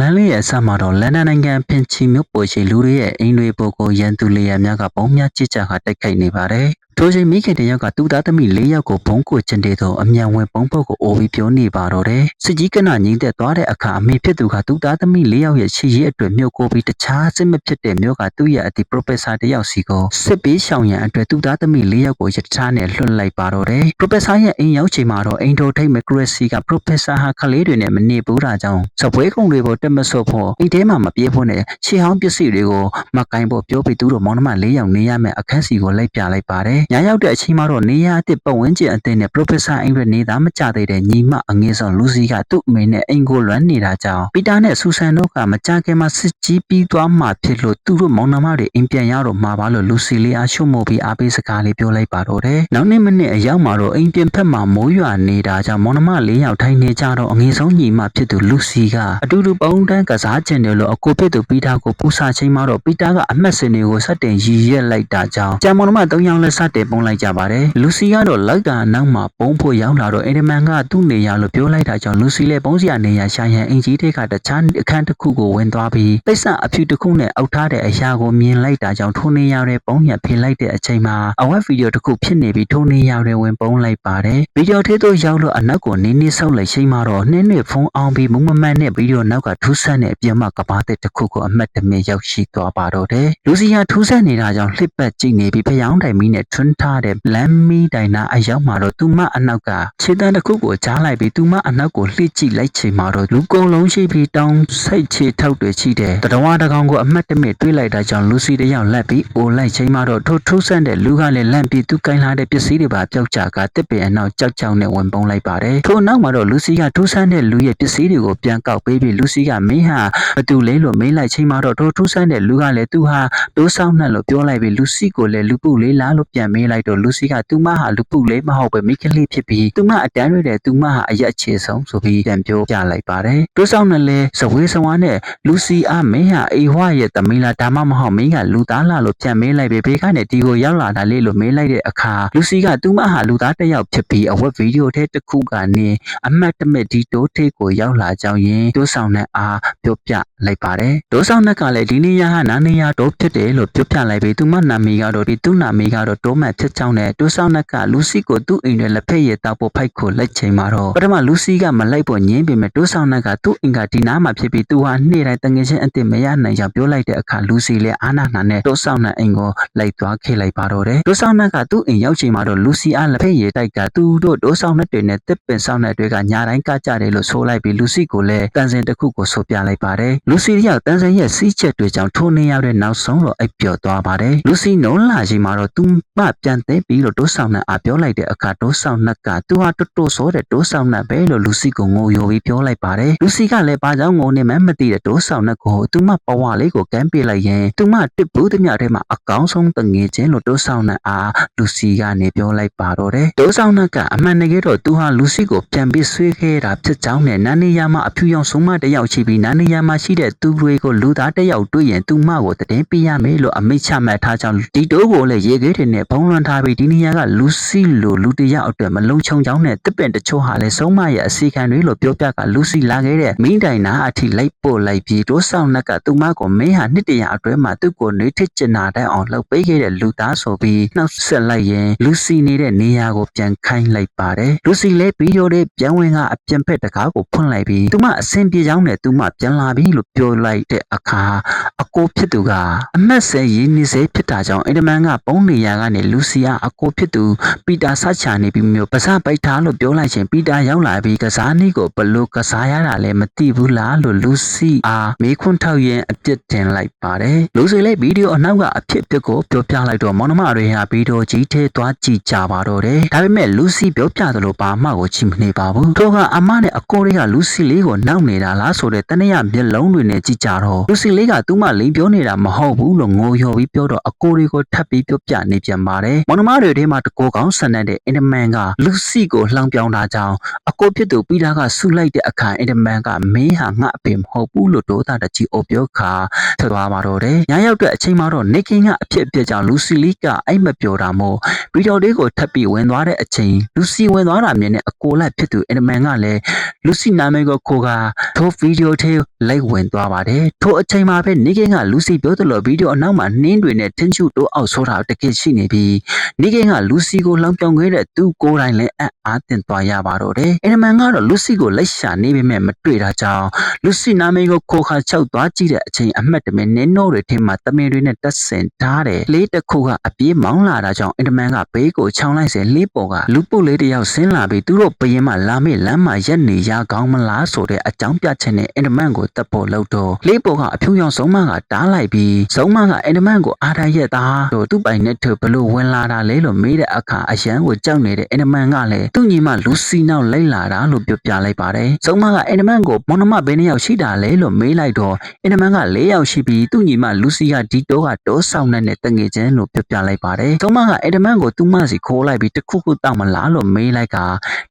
လန်းလေးရဲ့အစမှာတော့လန်ဒန်နိုင်ငံပင်ချီမြို့ပေါ်ရှိလူတွေရဲ့အိမ်တွေပေါ်ကိုရန်သူလေယာဉ်များကပုံများကြစ်ကြခါတိုက်ခိုက်နေပါတယ်။ထိုချိန်မိခင်တယောက်ကသူ့သားသမီး၄ယောက်ကိုဘုံကိုကျင်တဲ့သောအမြန်ဝင်ပုံပုတ်ကိုအိုပြီးပြောနေပါတော့တယ်။စစ်ကြီးကနငိမ့်သက်သွားတဲ့အခါအမေဖြစ်သူကသူ့သားသမီး၄ယောက်ရဲ့ရှေ့ရေးအတွက်မြို့ကိုပြီးတခြားစစ်မဖြစ်တဲ့မြို့ကသူ့ရဲ့အတီပရိုဖက်ဆာတယောက်စီကိုစစ်ပေးရှောင်ရန်အတွက်သူ့သားသမီး၄ယောက်ကိုရထားနဲ့လွှတ်လိုက်ပါတော့တယ်။ပရိုဖက်ဆာရဲ့အိမ်ရောက်ချိန်မှာတော့အိမ်တော်ထိတ်မက်ဂရက်စီကပရိုဖက်ဆာဟာကလေးတွေနဲ့မနေဘူးတာကြောင့်စပွဲကုံတွေကိုတက်မဆော့ဖို့အိမ်ထဲမှာမပြေးဖို့နဲ့ရှေးဟောင်းပစ္စည်းတွေကိုမကင်ဖို့ပြောပြီးသူတို့မောင်နှမ၄ယောက်နေရမယ်အခန်းစီကိုလိုက်ပြလိုက်ပါတယ်။ညရောက်တဲ့အချိန်မှာတော့နေရအစ်စ်ပတ်ဝန်းကျင်အသင်းနဲ့ Professor အိမ်ရနေသားမကြသေးတဲ့ညီမအငယ်ဆုံးလူစီကသူ့အမေနဲ့အိမ်ကိုလွမ်းနေတာကြောင့်ပီတာနဲ့ဆူဆန်တို့ကမကြခင်မှာစစ်ကြီးပြီးသွားမှဖြစ်လို့သူတို့မောင်နှမတွေအိမ်ပြန်ရတော့မှာပါလို့လူစီလေးအားရှုံ့မို့ပြီးအားပေးစကားလေးပြောလိုက်ပါတော့တယ်။နောက်နေ့မနေ့အရောက်မှာတော့အိမ်ပြင်ဖက်မှာမိုးရွာနေတာကြောင့်မောင်နှမ၄ယောက်ထိုင်နေကြတော့အငယ်ဆုံးညီမဖြစ်သူလူစီကအတူတူပုံတန်းကစားကျင်တယ်လို့အကိုဖြစ်သူပီတာကိုပူစာချိန်မှာတော့ပီတာကအမတ်စင်တွေကိုစတင်ရည်ရက်လိုက်တာကြောင့်ကျန်မောင်နှမ၃ယောက်လည်းစတင်ပုံလိုက်ကြပါတယ်။လူစီကတော့လိုက်တာနောက်မှာပုံဖို့ရောက်လာတော့အင်ဒမန်ကသူ့နေရလို့ပြောလိုက်တာကြောင့်လူစီလည်းပုံစရာနေရရှာရန်အင်ကြီးတွေကတခြားအခန်းတစ်ခုကိုဝင်သွားပြီးပိတ်ဆက်အဖြူတစ်ခုနဲ့အောက်ထားတဲ့အရာကိုမြင်လိုက်တာကြောင့်ထိုနေရတဲ့ပုံရဖေးလိုက်တဲ့အချိန်မှာအဝက်ဗီဒီယိုတစ်ခုဖြစ်နေပြီးထိုနေရတဲ့ဝင်ပုံလိုက်ပါတယ်ဗီဒီယိုထဲသို့ရောက်လို့အနောက်ကိုနင်းနေဆောက်လိုက်ချိန်မှာတော့နှင်းနဲ့ဖုန်းအောင်ပြီးမုံမမတ်နဲ့ဗီဒီယိုနောက်ကထူးဆန်းတဲ့အပြင်မှာကဘာတဲ့တစ်ခုကိုအမတ်တမဲရောက်ရှိသွားပါတော့တယ်လူစီယာထူးဆန်းနေတာကြောင့်လှစ်ပတ်ကြည့်နေပြီးဖျောင်းတိုင်မီနဲ့ထွန်းထားတဲ့လမ်းမီတိုင်နာအရောက်မှာတော့သူမအနောက်ကခြေတန်းတစ်ခုကိုကြားလိုက်ပြီးသူမအနောက်ကိုလှစ်ကြည့်လိုက်ချိန်မှာတော့လူကုံလုံးရှိပြီးတောင်းစိတ်ချေထောက်တွေချိတဲ့တတော်ဝါတကောင်ကိုအမတ်တမဲ့တွေးလိုက်တာကြောင့်လူစီတယောက်လက်ပြီးအိုလိုက်ချိန်မှာတော့ထိုးထိုးဆန့်တဲ့လူကလည်းလန့်ပြီးသူကင်လာတဲ့ပစ္စည်းတွေပါပျောက်ကျကတစ်ပင်အနောက်ကြောက်ကြောက်နဲ့ဝင်ပုံလိုက်ပါတယ်ထို့နောက်မှာတော့လူစီကထိုးဆန့်တဲ့လူရဲ့ပစ္စည်းတွေကိုပြန်ကောက်ပေးပြီးလူစီကမင်းဟာဘသူလဲလို့မေးလိုက်ချိန်မှာတော့ထိုးထိုးဆန့်တဲ့လူကလည်းသူဟာတိုးဆောင်နှက်လို့ပြောလိုက်ပြီးလူစီကိုလည်းလူပုလေးလားလို့ပြန်မေးလိုက်တော့လူစီကသူမဟာလူပုလေးမဟုတ်ပဲမိကလေးဖြစ်ပြီးသူမအတန်းရတဲ့သူမဟာအရက်အခြေဆုံးဆိုပြီးပြန်ပြောပြလိုက်ပါတယ်တိုးဆောင်နဲ့လဲဇဝေးစဝါနဲ့လူစီအမင်းဟာအိဟွားရဲ့သမီးလားဒါမှမဟုတ်မင်းကလူသားလားလို့ပြန်မေးလိုက်ပြီးဘေးကနေဒီကိုရောက်လာတာလေးလို့မေးလိုက်တဲ့အခါလူစီကသူမဟာလူသားတစ်ယောက်ဖြစ်ပြီးအဝက်ဗီဒီယိုထဲတစ်ခုကနေအမတ်တမဲ့ဒီတိုးထိတ်ကိုရောက်လာကြောင်းယင်တိုးဆောင်နဲ့အားပြောပြလိုက်ပါတယ်တိုးဆောင်နဲ့ကလည်းဒီနေရာဟာနာနေရာတိုးဖြစ်တယ်လို့ပြောပြလိုက်ပြီးသူမနာမည်ကတော့ဒီသူ့နာမည်ကတော့တိုးမတ်ဖြစ်ကြောင်းနဲ့တိုးဆောင်နဲ့ကလူစီကိုသူ့အိမ်ထဲလက်ဖက်ရည်တောက်ဖို့ဖိုက်ကိုလိုက်ချိန်မှာတော့ပထမလူစီကမလိုက်ဖို့ညင်းပေမဲ့တိုးဆောင်နဲ့ကသူ့အိမ်ကဒီနားမှာဖြစ်ပြီးသူဟာနေ့တိုင်းတငယ်ချင်းအစ်စ်မရနိုင်ကြောင်ပြောလိုက်တဲ့အခါလူစီလည်းအာနာနာနဲ့တိုးဆောင်နဲ့အိမ်ကိုလိုက်သွားခဲ့လိုက်ပါတော့တယ်တိုးဆောင်နဲ့ကသူ့အိမ်ရောက်ချိန်မှာတော့လူစီအားလက်ဖက်ရည်တိုက်ကသူတို့တိုးဆောင်နဲ့တွေနဲ့တစ်ပင်ဆောင်နဲ့တွေကညာတိုင်းကကြတယ်လို့ဆိုလိုက်ပြီးလူစီကိုလည်းတန်စင်တစ်ခုကိုဆိုပြလိုက်ပါတယ်လူစီရောက်တန်စင်ရဲ့စီးချက်တွေကြောင့်ထိုးနေရတဲ့နောက်ဆုံးတော့အိပ်ပျော်သွားပါတယ်လူစီနုံးလာချိန်မှာတော့သူမပြန်သိပြီးလို့တိုးဆောင်နဲ့အားပြောလိုက်တဲ့အခါတိုးဆောင်နဲ့ကသူဟာတော်တော်ဆိုတဲ့တိုးဆောင်နဲ့ပဲလို့လူစီကိုငိုယိုပြီးပြောလိုက်ပါတယ်လူစီကလည်းဘာကြောင့်ငိုနေမှမသိတဲ့တိုးဆောင်နဲ့ကိုသူမပဝါလေးကိုကမ်းပေးလိုက်ရင်သူမတစ်ဘူးသမျှထဲမှာအကောင်းဆုံးတငယ်ချင်းလို့တိုးဆောင်နဲ့အားလူစီကနေပြောလိုက်ပါတော့တယ်တိုးဆောင်နဲ့ကအမှန်တကယ်တော့သူဟာလူစီကိုပြန်ပြီးဆွေးခဲ့တာဖြစ်ကြောင်းနဲ့နာနေရမှာအဖြူရောင်ဆုံးမတစ်ယောက်ရှိပြီးနာနေရမှာရှိတဲ့သူတွေကိုလူသားတစ်ယောက်တွေ့ရင်သူမကိုတည်ပေးရမယ်လို့အမိတ်ချမှတ်ထားကြောင်းဒီတိုးကိုလည်းရေခဲတွေနဲ့ဘုံလွန်ထားပြီးဒီနေရာကလူစီလိုလူတစ်ယောက်အတွက်မလုံခြုံကြောင်းနဲ့တစ်ပင်တချို့ဟာလည်းဆုံးမရဲ့အစီခံတွေလို့ပြောပြကလူစီလာခဲ့တဲ့မိတိုင်နာအထိလိုက်ပို့လိုက်ပြီးတိုးဆောင်နှက်ကသူမကိုမင်းဟာနှစ်တရာအတွဲမှာသူ့ကိုနှွေးထစ်ကျင်နာတဲ့အောင်လှုပ်ပေးခဲ့တဲ့လူသားဆိုပြီးနှောက်ဆက်လိုက်ရင်လူစီနေတဲ့နေရာကိုပြန်ခိုင်းလိုက်ပါတယ်လူစီလည်းဗီဒီယိုတွေပြန်ဝင်ကအပြန်ဖက်တကားကိုဖွင့်လိုက်ပြီးသူမအဆင်ပြေကြောင်းနဲ့သူမပြန်လာပြီလို့ပြောလိုက်တဲ့အခါအကိုဖြစ်သူကအမတ်ဆဲရင်းနေစေဖြစ်တာကြောင့်အင်ဒမန်ကပုံနေရာကနေလူစီယာအကိုဖြစ်သူပီတာဆချာနေပြီးမျိုးပါစပိုက်ထားလို့ပြောလိုက်ချင်းပီတာရောက်လာပြီးကစားနည်းကိုဘလို့ကစားရတာလဲမသိဘူးလားလို့လူစီအားမေးခွန်းထောက်ရင်အပြစ်တင်လိုက်ပါတယ်လူစီလည်းဗီဒီယိုအနောက်ကအဖြစ်အပျက်ကိုပြောပြလိုက်တော့မောင်နှမတွေဟာဗီဒီယိုကြီးထဲသွားကြည့်ကြပါတော့တယ်ဒါပေမဲ့လူစီပြောပြသလိုဘာမှကိုကြည့်မနေပါဘူးတို့ကအမနဲ့အကိုတွေကလူစီလေးကိုနောက်နေတာလားဆိုတဲ့တနရမျက်လုံးတွေနဲ့ကြည့်ကြတော့လူစီလေးကသူ့မလိန်ပြောနေတာမဟုတ်ဘူးလို့ငိုလျော်ပြီးပြောတော့အကိုတွေကိုထပ်ပြီးပြောပြနေပြန်ပါတယ်မောင်နှမတွေထဲမှာတကောကောင်းဆန်တဲ့အင်ဒမန်ကလူစီကိုလှောင်ပြောင်းတာကြောင့်အကိုဖြစ်သူပြီးတာကဆူလိုက်တဲ့အခါအင်ဒမန်ကမင်းဟာငါအဖေမဟုတ်ဘူးလို့ဒေါသတကြီးအိုပြောခါထွက်သွားပါတော့တယ်ညရောက်တဲ့အချိန်မှာတော့နေကင်းကအဖြစ်အပျက်ကြောင့်လူစီလီကအိတ်မပြောတာမို့ဗီဒီယိုလေးကိုထပ်ပြီးဝင်သွားတဲ့အချိန်လူစီဝင်သွားတာမြင်တဲ့အကိုလိုက်ဖြစ်သူအင်ဒမန်ကလည်းလူစီနာမည်ကိုခိုကထိုဗီဒီဒီယိုထဲလိုက်ဝင်သွားပါတယ်ထိုအချိန်မှာပဲနေကင်းကလူစီပြောသလိုဗီဒီယိုအနောက်မှာနှင်းတွေနဲ့တင်းချူတိုးအောက်ဆိုတာတကယ်ရှိနေပြီးနေကင်းကလူစီကိုလောင်ပြောင်ခဲ့တဲ့သူကိုယ်တိုင်လည်းအံ့အားသင့်သွားရပါတော့တယ်အင်မန်ကတော့လူစီကိုလိုက်ရှာနေပေမဲ့မတွေ့တာကြောင့်လူစီနာမည်ကိုခိုခါချောက်သွားကြည့်တဲ့အချိန်အမှတ်တမဲ့နင်းနိုးတွေထဲမှာတမင်တွေနဲ့တက်ဆင်ထားတယ်လေးတစ်ခုကအပြေးမောင်းလာတာကြောင့်အင်မန်ကဘေးကိုချောင်းလိုက်စေလေးပေါ်ကလူပုတ်လေးတစ်ယောက်ဆင်းလာပြီးသူတို့ဘရင်မလာမေးလမ်းမှာရက်နေရကောင်းမလားဆိုတဲ့အကြောင်းပြချက်နဲ့အင်မန်ကိုတပ်ဖို့လုပ်တော့လေးပေါ်ကအဖြူရောင်ဆုံးမကတားလိုက်ပြီးဆုံးမကအင်မန်ကိုအားရရက်သားတို့သူ့ပိုင်နဲ့သူဘလို့ဝင်လာတာလဲလို့မေးတဲ့အခါအရန်ကိုကြောက်နေတဲ့အင်မန်ကလည်းသူ့ညီမလူစီနောက်လိုက်လာတာလို့ပြောပြလိုက်ပါတယ်ဆုံးမကအင်မန်ကိုမောင်နှမဘယ်နှစ်ယောက်ရှိတာလဲလို့မေးလိုက်တော့အင်မန်က၄ယောက်ရှိပြီးသူ့ညီမလူစီကဒီတော့ကတောဆောင်နဲ့တငယ်ချင်းလို့ပြောပြလိုက်ပါတယ်ဆုံးမကအင်မန်ကိုသူ့မစီခိုးလိုက်ပြီးတခုခုတောက်မလားလို့မေးလိုက်က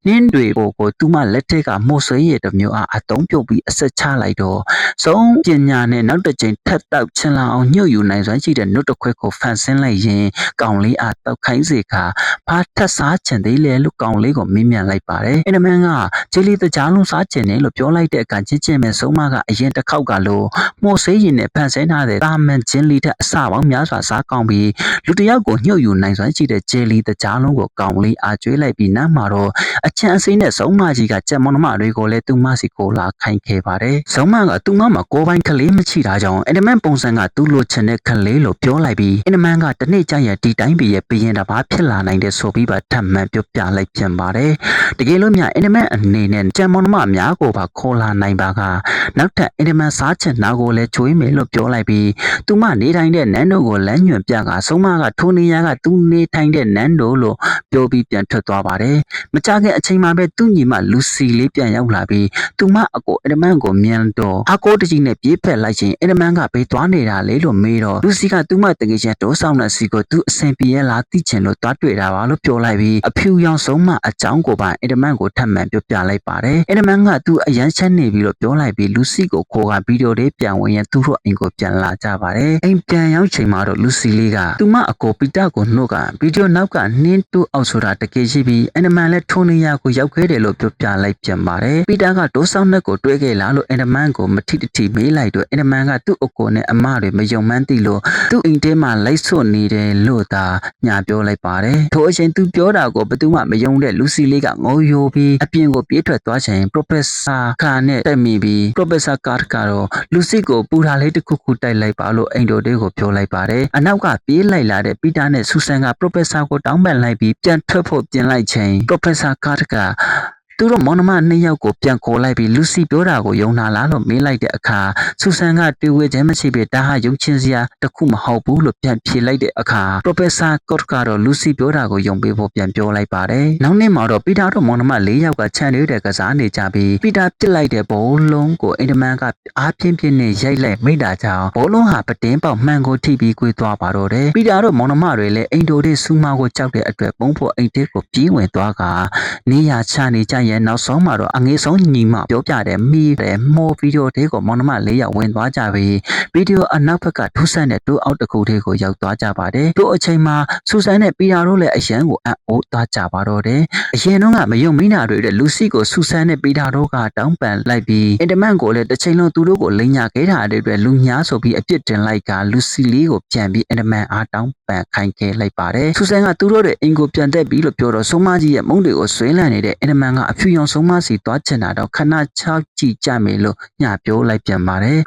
နင်းတွေပေါ်ကိုသူ့မလက်ထက်ကမို့ဆွေးရတဲ့မျိုးအားအတုံးပြုတ်ပြီးအဆက်ချလိုက်တော့ဆုံးပညာနဲ့နောက်တစ်ချိန်ထပ်တောက်ချင်လာအောင်ညှို့ယူနိုင်စွမ်းရှိတဲ့နှုတ်တစ်ခွက်ကိုဖန်ဆင်းလိုက်ရင်ကောင်လေးအားတောက်ခိုင်းစေခါဘာထက်စားချင်သေးလဲလို့ကောင်လေးကိုမေးမြန်းလိုက်ပါတယ်အင်မန်ကဂျေလီတကြားလုံးစားချင်တယ်လို့ပြောလိုက်တဲ့အခါချင်းချင်းပဲဆုံးမကအရင်တစ်ခေါက်ကလို့မို့ဆေးရင်နဲ့ဖန်ဆင်းထားတဲ့တာမန်ချင်းလီတဲ့အစပေါင်းများစွာစားကောင်းပြီးလူတစ်ယောက်ကိုညှို့ယူနိုင်စွမ်းရှိတဲ့ဂျေလီတကြားလုံးကိုကောင်လေးအားကျွေးလိုက်ပြီးနောက်မှာတော့အချမ်းအစိမ်းနဲ့ဆုံးမကြီးကကြက်မောင်နှမတွေကိုလည်းသူ့မစီကိုလာခိုင်းခဲ့ပါတယ်ဆုံးမကသူ့မမှာကိုယ်ပိုင်ကလေးမရှိတာကြောင့်အင်ဒမန်ပုံစံကသူ့လိုချင်တဲ့ကလေးလို့ပြောလိုက်ပြီးအင်ဒမန်ကတနေ့ကျရင်ဒီတိုင်းပြည်ရဲ့ဘရင်တစ်ပါးဖြစ်လာနိုင်တဲ့ဆိုပြီးပါထပ်မံပြောပြလိုက်ပြန်ပါတယ်တကယ်လို့များအင်ဒမန်အနေနဲ့ကြက်မောင်နှမများကိုပါခေါ်လာနိုင်ပါကနောက်ထပ်အင်ဒမန်စားချင်တာကိုလည်းချွေးမယ်လို့ပြောလိုက်ပြီးသူမနေထိုင်တဲ့နန်းတို့ကိုလမ်းညွှန်ပြကဆုံးမကထိုနေရာကသူနေထိုင်တဲ့နန်းတို့လို့ပြောပြီးပြန်ထွက်သွားပါတယ်မကြခင်အချိန်မှာပဲသူ့ညီမလူစီလေးပြန်ရောက်လာပြီးသူမအကိုအင်ဒမန်ကိုမြန်တော့အကိုတကြီးနဲ့ပြေးဖက်လိုက်ရင်အင်ဒမန်ကဘေးသွားနေတာလေလို့မေးတော့လူစီကသူမတကယ်ချင်းတိုးဆောင်တဲ့စီကိုသူအဆင်ပြေရလားသိချင်လို့သွားတွေ့တာပါလို့ပြောလိုက်ပြီးအဖြူရောင်ဆုံးမအကြောင်းကိုပါအင်ဒမန်ကိုထပ်မံပြောပြလိုက်ပါတယ်အင်ဒမန်ကသူအရန်ချက်နေပြီလို့ပြောလိုက်ပြီးလူစီကိုခိုးကဗီဒီယိုလေးပြန်ဝင်ရင်သူတို့အိမ်ကိုပြန်လာကြပါတယ်အိမ်ပြန်ရောက်ချိန်မှာတော့လူစီလေးကသူမအကိုပီတာကိုနှုတ်ကဗီဒီယိုနောက်ကနှင်းတူအောက်ဆိုတာတကယ်ရှိပြီးအင်ဒမန်လည်းထုံနေရကိုရောက်ခဲ့တယ်လို့ပြောပြလိုက်ပြန်ပါတယ်ပီတာကတိုးဆောင်နှက်ကိုတွဲခဲ့လားလို့အင်ဒမန်ကိုမထိတထိမေးလိုက်တော့အင်ဒမန်ကသူ့အကိုနဲ့အမတွေမယုံမှန်းသိလို့သူ့အိမ်ထဲမှာလိုက်ဆွနေတယ်လို့သာညာပြောလိုက်ပါတယ်ထိုအချိန်သူပြောတာကိုဘယ်သူမှမယုံတဲ့လူစီလေးကငိုယိုပြီးအပြင်ကိုပြေးထွက်သွားချိန် Professor ခါနဲ့တက်မိပြီး Professor Card ကတော့လူစီကိုပူတာလေးတစ်ခုခုတိုက်လိုက်ပါလို့အိမ်တော်တွေကိုပြောလိုက်ပါတယ်အနောက်ကပြေးလိုက်လာတဲ့ပီတာနဲ့ဆူဆန်က Professor ကိုတောင်းပန်လိုက်ပြီးပြန်ထွက်ဖို့ပြင်လိုက်ချိန် Professor Card က သူတို့မောင်နှမနှစ်ယောက်ကိုပြန်ခေါ်လိုက်ပြီးလူစီပြောတာကိုယုံနာလားလို့မေးလိုက်တဲ့အခါဆူဆန်ကတွေ့ဝဲခြင်းမရှိပေဒါဟာယုံချင်းစရာတစ်ခုမဟုတ်ဘူးလို့ပြန်ဖြေလိုက်တဲ့အခါ Professor Scott ကတော့လူစီပြောတာကိုယုံပေးဖို့ပြန်ပြောလိုက်ပါတယ်။နောက်နေ့မှာတော့ပီတာတို့မောင်နှမ၄ယောက်ကခြံနေတဲ့ကစားနေကြပြီးပီတာပစ်လိုက်တဲ့ဘောလုံးကိုအင်ဒမန်ကအားပြင်းပြင်းနဲ့ရိုက်လိုက်မိတာကြောင့်ဘောလုံးဟာပတင်းပေါက်မှန်ကိုထိပြီးကွေးသွားပါတော့တယ်။ပီတာတို့မောင်နှမတွေလည်းအိမ်တိုတွေစူးမကိုကြောက်တဲ့အတွက်ပုံဖို့အိမ်တဲကိုပြေးဝင်သွားကနေရချနေကြရဲ့နောက်ဆုံးမှာတော့အငေးဆုံးညီမပြောပြတယ်မိတယ်မော်ဗီဒီယိုတွေကိုမောင်နှမ၄ယောက်ဝင်သွားကြပြီးဗီဒီယိုအနောက်ဘက်ကထူးဆန်းတဲ့တိုးအောက်တစ်ခုတွေကိုရောက်သွားကြပါတယ်။တို့အချိန်မှာဆူဆန်နဲ့ပီတာတို့လည်းအရန်ကိုအံ့ဩသွားကြပါတော့တယ်။အရင်တော့ကမယုံမိနာတွေတဲ့လူစီကိုဆူဆန်နဲ့ပီတာတို့ကတောင်းပန်လိုက်ပြီးအင်တမန်ကိုလည်းတစ်ချိန်လုံးသူတို့ကိုလိန်ညာခဲ့တာတဲ့အတွက်လူညာဆိုပြီးအပြစ်တင်လိုက်ကလူစီလေးကိုပြန်ပြီးအင်တမန်အားတောင်းပန်ခိုင်းခဲ့လိုက်ပါတယ်။ဆူဆန်ကသူတို့ရဲ့အင်ကိုပြန်သက်ပြီးလို့ပြောတော့ဆုံးမကြီးရဲ့မုန်းတွေကိုဆွဲလန့်နေတဲ့အင်တမန်ကအဖြူရောင်ဆုံးမစီသွားချင်တာတော့ခဏချောက်ကြည့်ကြမယ်လို့ညပြောလိုက်ပြန်ပါတယ်